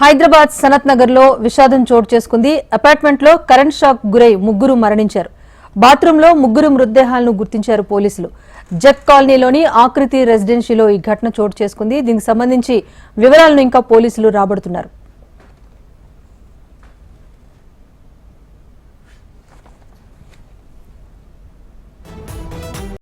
హైదరాబాద్ సనత్ నగర్లో విషాదం చోటు చేసుకుంది. అపార్ట్మెంట్లో కరెంట్ షాక్ గురై ముగ్గురు మరణించారు. బాత్రూమ్లో ముగ్గురు మృతదేహాలను గుర్తించారు పోలీసులు. జట్ కాలనీలోని ఆకృతి రెసిడెన్షియలో ఈ ఘటన చోటు చేసుకుంది. దీనికి సంబంధించి వివరాలను ఇంకా పోలీసులు రాబడుతున్నారు.